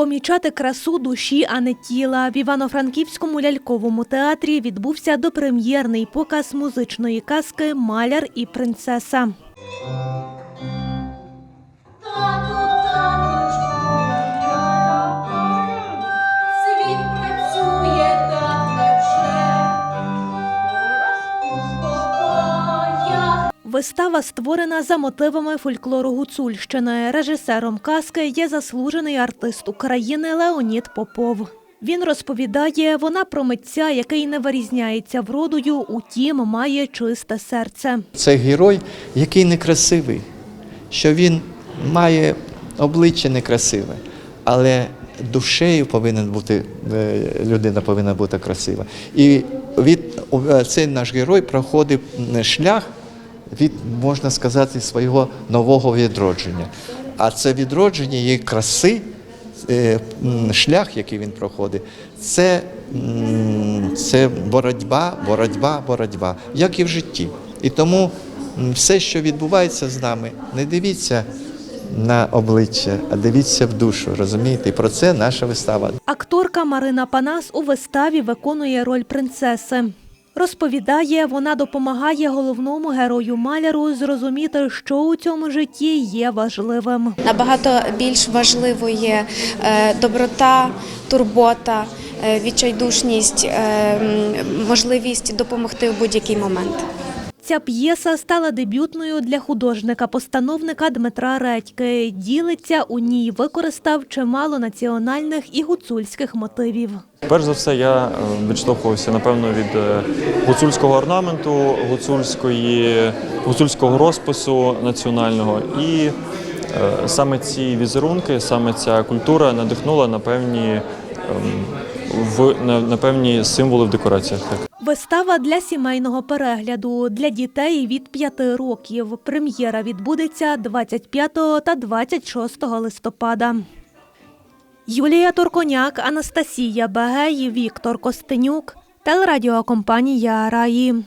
Помічати красу душі, а не тіла. В Івано-Франківському ляльковому театрі відбувся допрем'єрний показ музичної казки Маляр і принцеса. Вистава створена за мотивами фольклору Гуцульщини. Режисером казки є заслужений артист України Леонід Попов. Він розповідає, вона про митця, який не вирізняється вродою, утім має чисте серце. Це герой, який некрасивий, що він має обличчя некрасиве, але душею повинен бути е, людина повинна бути красива. І від е, цей наш герой проходить м, шлях від, можна сказати, свого нового відродження. А це відродження її краси, е, шлях, який він проходить, це, це боротьба, боротьба, боротьба, як і в житті. І тому все, що відбувається з нами, не дивіться на обличчя, а дивіться в душу. Розумієте? І про це наша вистава. Акторка Марина Панас у виставі виконує роль принцеси. Розповідає, вона допомагає головному герою маляру зрозуміти, що у цьому житті є важливим. Набагато більш важливою є е, доброта, турбота, е, відчайдушність, е, можливість допомогти в будь-який момент. Ця п'єса стала дебютною для художника-постановника Дмитра Редьки. Ділиться у ній використав чимало національних і гуцульських мотивів. Перш за все, я е, відштовхувався напевно від е, гуцульського орнаменту, гуцульської, гуцульського розпису національного. І е, саме ці візерунки, саме ця культура надихнула на певні, ем, в, на, на певні символи в декораціях. Вистава для сімейного перегляду для дітей від 5 років. Прем'єра відбудеться 25 та 26 листопада. Юлія Турконяк, Анастасія Багей, Віктор Костенюк. Телерадіокомпанія Раї.